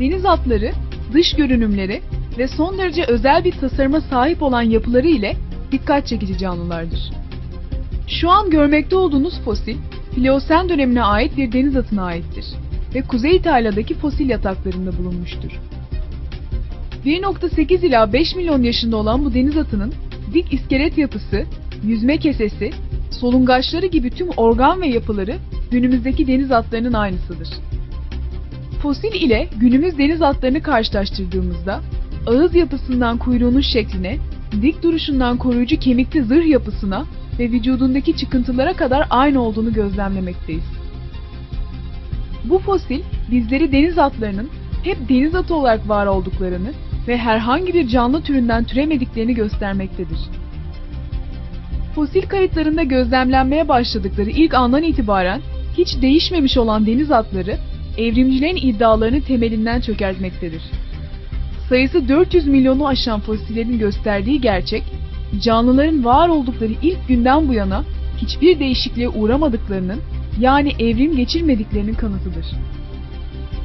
yapıları, dış görünümleri ve son derece özel bir tasarıma sahip olan yapıları ile dikkat çekici canlılardır. Şu an görmekte olduğunuz fosil, Pliyosen dönemine ait bir deniz atına aittir ve Kuzey İtalya'daki fosil yataklarında bulunmuştur. 1.8 ila 5 milyon yaşında olan bu deniz atının dik iskelet yapısı, yüzme kesesi, solungaçları gibi tüm organ ve yapıları günümüzdeki deniz atlarının aynısıdır. Fosil ile günümüz deniz atlarını karşılaştırdığımızda ağız yapısından kuyruğunun şekline, dik duruşundan koruyucu kemikli zırh yapısına ve vücudundaki çıkıntılara kadar aynı olduğunu gözlemlemekteyiz. Bu fosil bizleri deniz atlarının hep deniz atı olarak var olduklarını ve herhangi bir canlı türünden türemediklerini göstermektedir. Fosil kayıtlarında gözlemlenmeye başladıkları ilk andan itibaren hiç değişmemiş olan deniz atları evrimcilerin iddialarını temelinden çökertmektedir. Sayısı 400 milyonu aşan fosillerin gösterdiği gerçek, canlıların var oldukları ilk günden bu yana hiçbir değişikliğe uğramadıklarının yani evrim geçirmediklerinin kanıtıdır.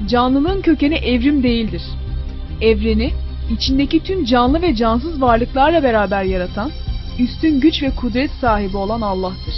Canlılığın kökeni evrim değildir. Evreni, içindeki tüm canlı ve cansız varlıklarla beraber yaratan, üstün güç ve kudret sahibi olan Allah'tır.